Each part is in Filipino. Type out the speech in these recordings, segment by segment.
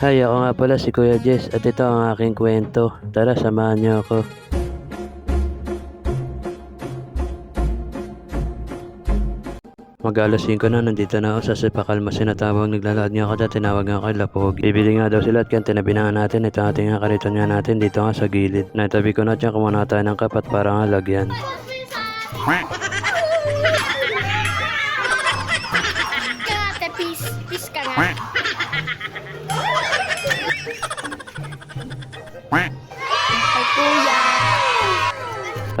Hi, ako nga pala si Kuya Jess at ito ang aking kwento. Tara, samahan niyo ako. Mag alas 5 na, nandito na ako sa Sipakal mas sinatawag naglalakad nga ako at tinawag nga kay Lapog. Bibili nga daw sila at kaya tinabinaan natin ito ating nga kariton nga natin dito nga sa gilid. Naitabi ko na dyan kumuna tayo ng kapat para nga lagyan. Karate piece. Piece karate. Ay,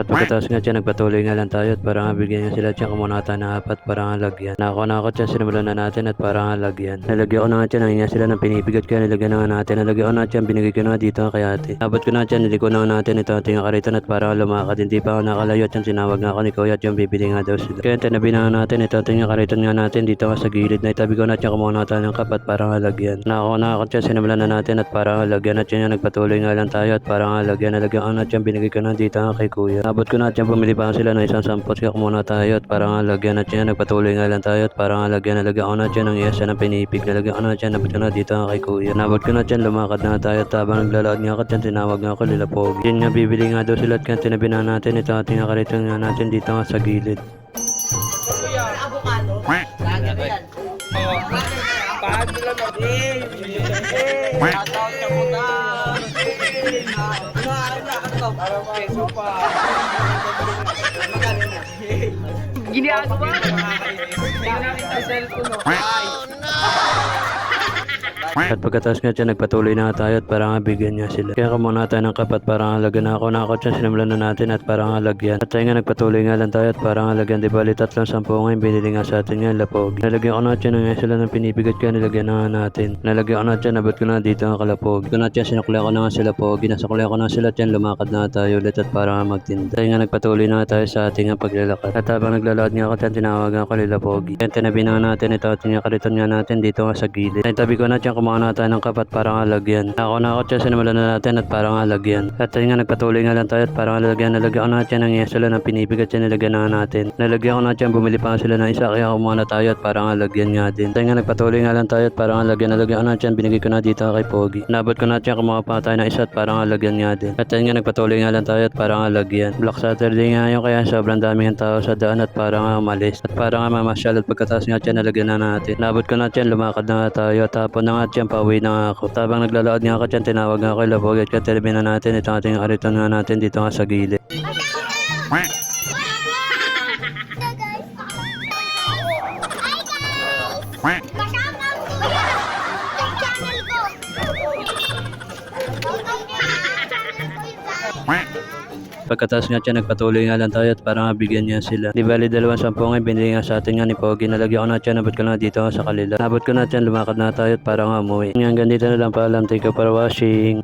At pagkatapos nga dyan, nagpatuloy nga lang tayo at para nga bigyan nga sila dyan kumuna tayo ng apat para nga lagyan. Nako na ako dyan, sinimulan na natin at para nga lagyan. Nalagyan ko na nga dyan, nangyay sila ng pinipigat kaya nilagyan na nga natin. Nalagyan ko na dyan, binigay ko na dito kay ate. Abot ko na dyan, niliko na natin ito ating kariton at para lumakad. Hindi pa ako nakalayo at yan tinawag nga ako ni Kuya at yung bibili nga daw sila. Kaya tinabi na natin ito ating kariton nga natin dito nga sa gilid na itabi ko na dyan kumuna tayo ng kapat para nga lagyan. Nako na ako dyan, sinimulan na natin at para nga lagyan at yun nga nagpatuloy nga lang tayo at para nga lagyan. Nalagyan ko na dyan, binigay ko na dito nga kay Kuya. Abot ko na dyan, bumili pa sila ng isang sampot kaya muna tayo at para nga lagyan at yan, nagpatuloy nga lang tayo at para nga lagyan, nalagyan ko na dyan ng yes ng pinipig, nalagyan ko na dyan, nabot ko na dito nga kay Kuya. Nabot ko na dyan, lumakad na tayo at habang naglalakad nga ako dyan, tinawag nga ako nila Pogi. Yan nga, bibili nga daw sila at kaya tinabi na natin, ito ating nga kariton nga natin dito nga sa gilid. Ginagawa? Hindi ko nakita cellphone mo. At pagkatapos nga dyan, nagpatuloy na nga tayo at para nga bigyan niya sila. Kaya kumuna tayo ng kapat para nga lagyan na ako na ako dyan, sinimulan na natin at para nga lagyan. At tayo nga nagpatuloy nga lang tayo at para nga lagyan. Di bali tatlong sampu ngayon, binili nga sa atin nga lapog. Nalagyan ko na dyan nga sila ng pinipigat kaya nilagyan na nga natin. Nalagyan ko na dyan, nabot ko na dito nga kalapog. Ko na dyan, sinukli ko na nga sila pogi. Nasukli ko na sila dyan, lumakad na tayo ulit at para nga magtinda. Tayo nga nagpatuloy na nga tayo sa ating nga paglalakad. At habang naglalakad nga ako dyan, tinawag nga ako nila pogi. Yan, tinabi na nga natin ito at nga kariton nga natin dito nga sa gilid. Ay, tabi ko na dyan, kumuha na tayo ng kapat para nga lagyan. Ako na ako dyan, sinimulan na natin at para nga lagyan. At tayo nga nagpatuloy nga lang tayo at para nga lagyan. Nalagyan ko na dyan ng yesala ng pinipigat dyan, nilagyan na natin. Nalagyan ko na dyan, bumili pa sila ng isa kaya kumuha na tayo at para nga lagyan nga din. Tayo nga nagpatuloy nga lang tayo at para nga lagyan. Nalagyan ko na dyan, binigay ko na dito kay Pogi. Nabot ko na dyan, kumuha pa tayo ng isa at para nga lagyan nga din. At tayo nga nagpatuloy nga lang tayo at para nga lagyan. Black Saturday nga yun kaya sobrang daming tao sa daan at para nga umalis. At para nga mamasyal at pagkataas nga dyan, nalagyan na natin. Nabot ko na dyan, lumakad na nga tayo at tapon na nga dyan, pauwi na nga ako. Tabang naglalakad nga ako dyan, tinawag nga ako labog at kaya telebi na natin. Ito ating ariton nga natin dito nga sa gilid. Hi Pagkatapos nga dyan, nagpatuloy nga lang tayo at para nga bigyan niya sila. Di bali dalawang sampu nga, binili nga sa atin nga ni Pogi. Nalagyan ko na dyan, nabot ko na dito sa kalila. Nabot ko na dyan, lumakad na tayo at para nga umuwi. Hanggang dito na lang paalam. Thank you for watching.